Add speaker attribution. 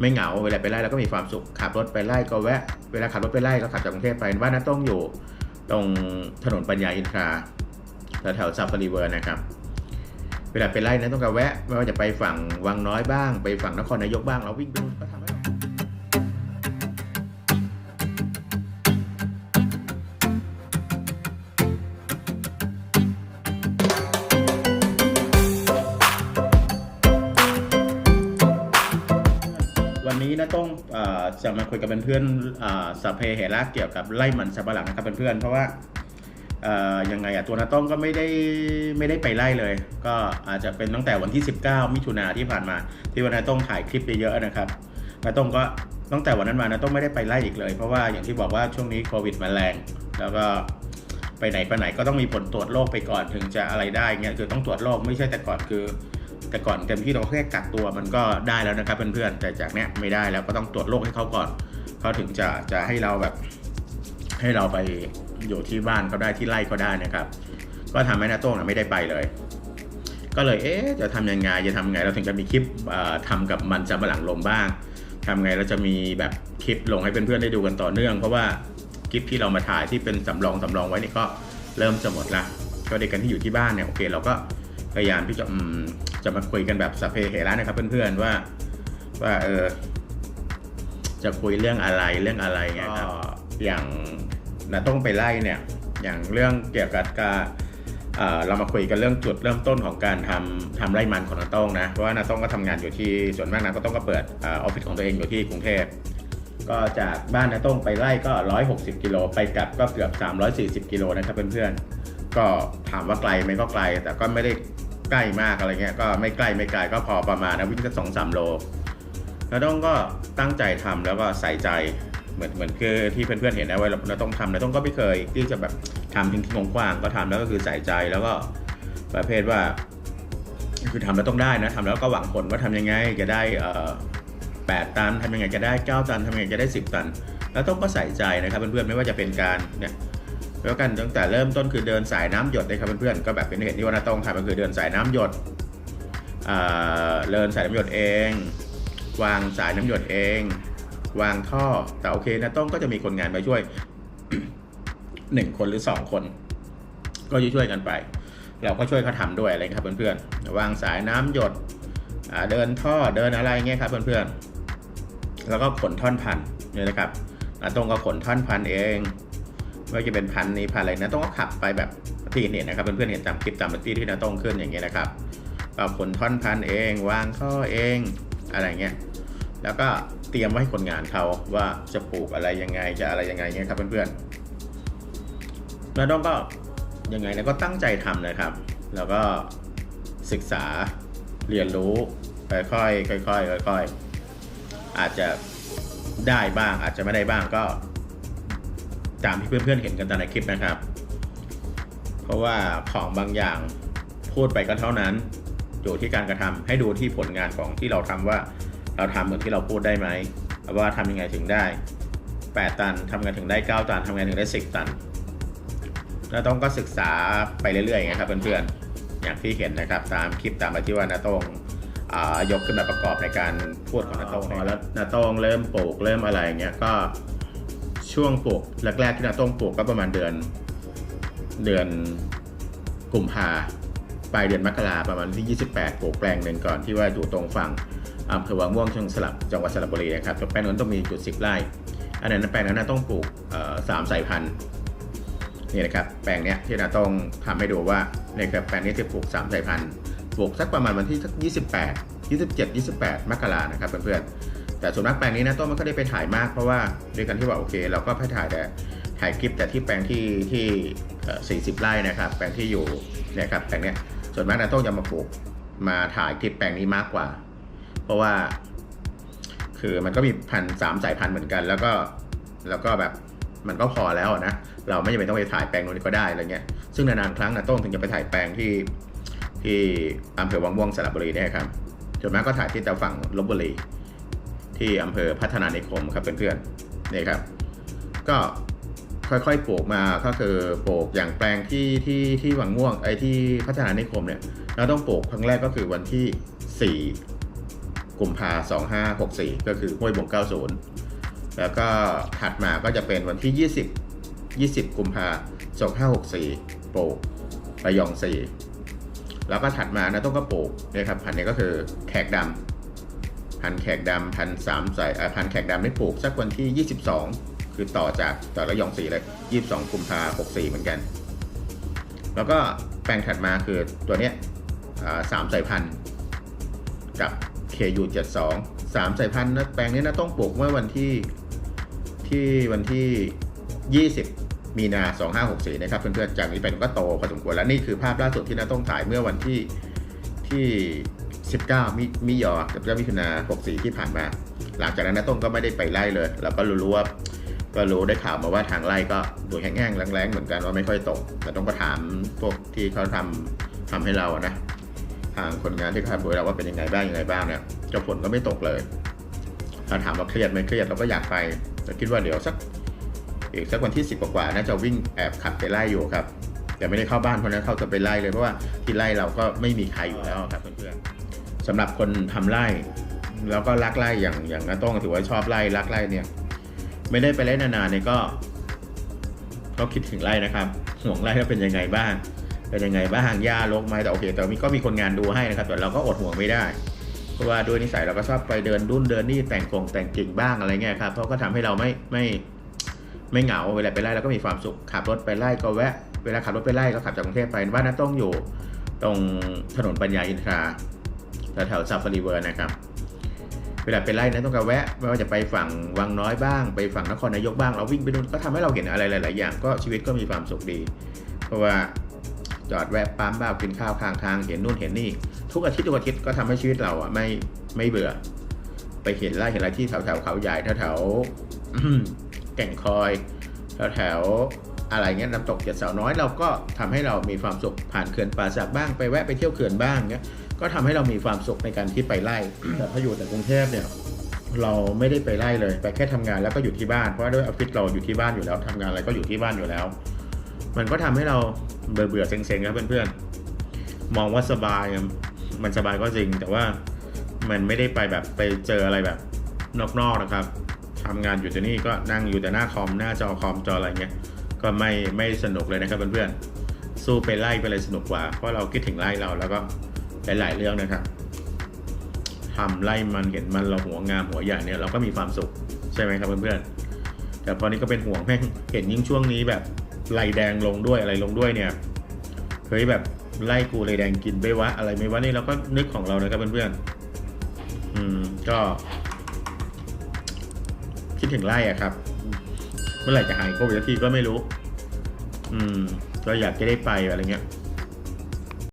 Speaker 1: ไม่เหงาเวลาไปไล่เราก็มีความสุขขับรถไปไล่ก็แวะเวลาขับรถไปไล่ก็ขับจากกรุงเทพไปบ้านน้าต้องอยู่ตรงถนนปัญญาอินทราแถวซาฟารีเวิร์นะครับ เวลาไปไล่นะต้องการแวะ ไม่ว่าจะไปฝั่งวังน้อยบ้าง ไปฝั่งนครนายกบ้างเราวิ่งไปก็ทำ นี้นะต้องจะมาคุยกับเพื่อนๆสัพเพเหระเกี่ยวกับไล่มันสับปะหลังนะครับเพื่อนๆเพราะว่าเอ่อยังไงอะตัวนาต้องก็ไม่ได้ไม่ได้ไปไล่เลย ก็อาจจะเป็นตั้งแต่วันที่ 19 มิถุนาที่ผ่านมา ที่วันนาต้องถ่ายคลิปไปเยอะนะครับนาต้องก็ตั้งแต่วันนั้นมานาต้องไม่ได้ไปไล่อีกเลย เพราะว่าอย่างที่บอกว่าช่วงนี้โควิดมันแรง แล้วก็ไปไหนไปไหนก็ต้องมีผลตรวจโรคไปก่อนถึงจะอะไรได้เงี้ยคือต้องตรวจโรคไม่ใช่แต่ก่อนคือ แต่ก่อนเต็มที่เราแค่กักตัวมันก็ได้แล้วนะครับเพื่อนๆแต่จากเนี้ยไม่ได้แล้วก็ต้องตรวจโรคให้เขาก่อนเขาถึงจะจะให้เราแบบ ให้เราไปอยู่ที่บ้านเขาได้ที่ไร่เขาได้นะครับ ก็ทำให้นาโต้งไม่ได้ไปเลย ก็เลยเอ๊ะจะทำยังไงจะทำไงเราถึงจะมีคลิปเอ่อทำกับมันจะมาหลังลมบ้างทำไงเราจะมีแบบคลิปลงให้เพื่อนๆได้ดูกันต่อเนื่อง เพราะว่าคลิปที่เรามาถ่ายที่เป็นสำรองสำรองไว้นี่ก็เริ่มจะหมดละก็เด็กกันที่อยู่ที่บ้านเนี่ยโอเคเราก็พยายามที่จะ จะมาคุยกันแบบสพเพเหระนะครับ เพื่อนๆว่าว่าเออจะคุยเรื่องอะไรเรื่องอะไรเงี้ยครับอย่างนาต้องไปไล่เนี่ย อย่างเรื่องเกี่ยวกับการเอ่อเรามาคุยกันเรื่องจุดเริ่มต้นของการทำทำไร่มันของนาต้องนะเพราะว่านาต้องก็ทำงานอยู่ที่ส่วนมากนาก็ต้องก็เปิดเออฟฟิศของตัวเองอยู่ที่กรุงเทพก็จากบ้านนาต้องไปไล่ก็ 160 กิโลไปกลับก็เกือบ 340 กิโลนะครับเพื่อนๆก็ถามว่าไกลไหมก็ไกล แต่ก็ไม่ได้ ใกล้มากอะไรเงี้ยก็ไม่ใกล้ไม่ไกลก็พอประมาณนะวิ่งสักสองสามโลนาต้องก็ตั้งใจทำแล้วก็ใส่ใจเหมือนเหมือนคือที่เพื่อนๆเห็นนะว่าเราต้องทำนาต้องก็ไม่เคยที่จะแบบทำทิ้งทิ้งกว้างก็ทำแล้วก็คือใส่ใจแล้วก็ประเภทว่า คือทำแล้วต้องได้นะทำแล้วก็หวังผลว่าทำยังไงจะได้เอ่อแปดตันทำยังไงจะได้เก้าตันทำยังไงจะได้สิบตัน แล้วต้องก็ใส่ใจนะครับเพื่อนๆไม่ว่าจะเป็นการเนี่ย แล้วกันตั้งแต่เริ่มต้นคือเดินสายน้ำหยดเลยครับเพื่อนๆก็แบบเป็นเหตุที่ว่านาต้องทำก็คือเดินสายน้ำหยดเดินสายน้ำหยดเอง วางสายน้ำหยดเอง วางท่อแต่โอเคนะต้องก็จะมีคนงานมาช่วยหนึ่งคนหรือสองคน ก็ช่วยกันไป เราก็ช่วยเขาทำด้วยอะไรครับเพื่อนๆวางสายน้ำหยดเดินท่อเดินอะไรเงี้ยครับเพื่อนๆแล้วก็ขนท่อนพันเนี่ยนะครับนาต้องก็ขนท่อนพันเอง ว่าจะเป็นพันนี้พันอะไรนะต้องก็ขับไปแบบที่เห็นนะครับเพื่อนๆเห็นตามคลิปตามที่ที่นาต้องขึ้นอย่างเงี้ยนะครับก็ขนท่อนพันเองวางท่อเองอะไรเงี้ยแล้วก็เตรียมไว้ให้คนงานเขาว่าจะปลูกอะไรยังไงจะอะไรยังไงเงี้ยครับเพื่อนๆแล้วน้องก็ยังไงแล้วก็ตั้งใจทำนะครับ แล้วก็ศึกษาเรียนรู้ค่อยๆค่อยๆค่อยๆอาจจะได้บ้างอาจจะไม่ได้บ้างก็ ตามที่เพื่อนๆเห็นกันตามในคลิปนะครับ เพราะว่าของบางอย่างพูดไปก็เท่านั้น อยู่ที่การกระทำให้ดูที่ผลงานของที่เราทำว่าเราทำเหมือนที่เราพูดได้ไหมว่าทำยังไงถึงได้ 8 ตันทำไงถึงได้ 9 ตันทำไงถึงได้ 10 ตันนาต้องก็ศึกษาไปเรื่อยๆอย่างนี้ครับเพื่อนๆอย่างที่เห็นนะครับตามคลิปตามที่ว่านาตงอ่ายกขึ้นมาประกอบในการพูดของนาตงแล้วนาตงเริ่มปลูกเริ่มอะไรอย่างเงี้ยก็ ช่วงปลูกแรกๆที่นาต้องปลูกก็ประมาณเดือน เดือนกุมภาปลายเดือนมกราประมาณที่ 28ปลูกแปลงหนึ่งก่อนที่ว่าอยู่ตรงฝั่งอำเภอวังม่วงจังหวัดสลับจังหวัดสระบุรีนะครับแปลงนั้นต้องมีจุดสิบไร่อันนั้นแปลงนั้นต้องปลูกสามสายพันธุ์นี่นะครับแปลงเนี้ยที่นาต้องทำให้ดูว่าในครับแปลงนี้จะปลูกสามสายพันธุ์ปลูกสักประมาณวันที่สักยี่สิบแปดยี่สิบเจ็ดยี่สิบแปดมกรานะครับเพื่อนๆ แต่ส่วนมากแปลงนี้นะต้องมันก็ได้ไปถ่ายมากเพราะว่าด้วยกันที่ว่าโอเค เราก็ไปถ่ายแต่ถ่ายคลิปแต่ที่แปลงที่ที่สี่สิบไร่นะครับ แปลงที่อยู่เนี่ยครับแปลงเนี้ยส่วนมากนะต้องจะมาปลูกมาถ่ายคลิปแปลงนี้มากกว่า เพราะว่า คือมันก็มีพันสามสายพันธุ์เหมือนกัน แล้วก็แล้วก็แบบมันก็พอแล้วนะเราไม่จำเป็นต้องไปถ่ายแปลงนู้นก็ได้อะไรเงี้ยซึ่งนานๆครั้งนะโต้งถึงจะไปถ่ายแปลงที่ที่อำเภอวังม่วงสระบุรีเนี่ยครับส่วนมากก็ถ่ายที่แต่ฝั่งลบบุรี ที่อำเภอพัฒนานิคมครับเพื่อนๆนี่ครับ ก็ค่อยๆปลูกมาก็คือปลูกอย่างแปลงที่ที่ที่หวังม่วงไอ้ที่พัฒนานิคมเนี่ยเราต้องปลูกครั้งแรกก็คือวันที่ 4กุมภา2564ก็คือห้วยบง90แล้วก็ถัดมาก็จะเป็นวันที่ 20 20กุมภา2564ปลูกระยอง4แล้วก็ถัดมานะต้องก็ปลูกนะครับพันนี้ก็คือแขกดำ พันแขกดำพันสามสายพันแขกดำนี่ปลูกสักวันที่ 22 คือต่อจากต่อระยอง4เลย 22กุมภา64เหมือนกัน แล้วก็แปลงถัดมาคือตัวเนี้ยสามสายพันธุ์กับ KU 72 สามสายพันธุ์นะแปลงนี้นะต้องปลูกเมื่อวันที่ที่วันที่ 20 มีนา 2564 นะครับเพื่อนๆจากนี้ไปก็โตพอสมควรแล้วนี่คือภาพล่าสุดที่นาต้องถ่ายเมื่อวันที่ ที่ 19 มิมิยอกับเจ้ามิถุนา64 ที่ผ่านมา หลังจากนั้นนต้งก็ไม่ได้ไปไล่เลยเราก็รู้ว่าก็รู้ได้ข่าวมาว่าทางไร่ก็ดูแห้งๆแรงๆเหมือนกันว่าไม่ค่อยตก แต่ต้องไปถามพวกที่เขาทำทำให้เราอะนะ ทางคนงานที่เขาทำให้เราว่าเป็นยังไงบ้างยังไงบ้างเนี่ยเจ้าผลก็ไม่ตกเลยถ้าถามว่าเครียดไหมเครียดเราก็อยากไปแต่คิดว่าเดี๋ยวสักอีกสักวันที่สิบกว่าๆน่าจะวิ่งแอบขับไปไล่อยู่ครับ แต่ไม่ได้เข้าบ้านเพราะนั้นเข้าจะไปไล่เลยเพราะว่าที่ไล่เราก็ไม่มีใครอยู่แล้วครับเพื่อนๆสำหรับคนทำไร่แล้วก็รักไร่อย่างอย่างน้าต้องถือว่าชอบไร่รักไร่เนี่ย ไม่ได้ไปเล่นานๆเนี่ยก็ก็คิดถึงไร่นะครับห่วงไร่ว่าเป็นยังไงบ้างเป็นยังไงบ้างหญ้ารกไหมแต่โอเค แต่มีก็มีคนงานดูให้นะครับแต่เราก็อดห่วงไม่ได้เพราะว่าด้วยนิสัยเราก็ชอบไปเดินดุ้นเดินนี่แต่งกงแต่งกิ่งบ้างอะไรเงี้ยครับเพราะก็ทำให้เราไม่ไม่ไม่เหงาเวลาไปไล่เราก็มีความสุขขับรถไปไล่ก็แวะเวลาขับรถไปไล่ก็ขับจากกรุงเทพไปบ้านนั้นต้องอยู่ตรงถนนปัญญาอินทราแถวซัฟฟารีเวิร์นะครับ เวลาไปไล่นั้นต้องการแวะไม่ว่าจะไปฝั่งวังน้อยบ้าง ไปฝั่งนครนายกบ้างเราวิ่งไปนู่นก็ทำให้เราเห็นอะไรหลาย ๆ อย่างก็ชีวิตก็มีความสุขดี เพราะว่าจอดแวะปั๊มบ้างกินข้าวข้างทางเห็นนู่นเห็นนี่ ทุกอาทิตย์ทุกอาทิตย์ก็ทำให้ชีวิตเราอะไม่ไม่เบื่อ ไปเห็นไร่เห็นอะไรที่แถวแถวเขาใหญ่แถวแถวแก่งคอยแถวแถว อะไรเงี้ยน้ำตกเจ็ดสาวน้อยเราก็ทำให้เรามีความสุขผ่านเขื่อนป่าสักบ้างไปแวะไปเที่ยวเขื่อนบ้างเงี้ยก็ทำให้เรามีความสุขในการที่ไปไล่แต่ถ้าอยู่แต่กรุงเทพเนี่ยเราไม่ได้ไปไล่เลยไปแค่ทำงานแล้วก็อยู่ที่บ้านเพราะว่าด้วยออฟฟิศเราอยู่ที่บ้านอยู่แล้วทำงานอะไรก็อยู่ที่บ้านอยู่แล้ว มันก็ทำให้เราเบื่อเบื่อเซ็งๆครับเพื่อนๆมองว่าสบายมันสบายก็จริง แต่ว่ามันไม่ได้ไปแบบไปเจออะไรแบบนอกๆนะครับทำงานอยู่ที่นี่ก็นั่งอยู่แต่หน้าคอมหน้าจอคอมจออะไรเงี้ย ก็ไม่ไม่สนุกเลยนะครับเพื่อนๆสู้ไปไล่ไปเลยสนุกกว่า เพราะเราคิดถึงไล่เราแล้วก็หลายๆเรื่องนะครับทำไล่มันเห็นมันเราหัวงามหัวใหญ่เนี่ยเราก็มีความสุขใช่ไหมครับเพื่อนๆแต่พอนนี้ก็เป็นห่วงแม่งเห็นยิ่งช่วงนี้แบบไล่แดงลงด้วยอะไรลงด้วยเนี่ยเฮ้ยแบบไล่กูเลยแดงกินไปวะอะไรไม่วะนี่เราก็นึกของเรานะครับเพื่อนๆอืมก็ คิดถึงไล่อะครับ เมื่อไหร่จะหายโควิดทีก็ไม่รู้ อืม ก็อยากจะได้ไปอะไรเงี้ย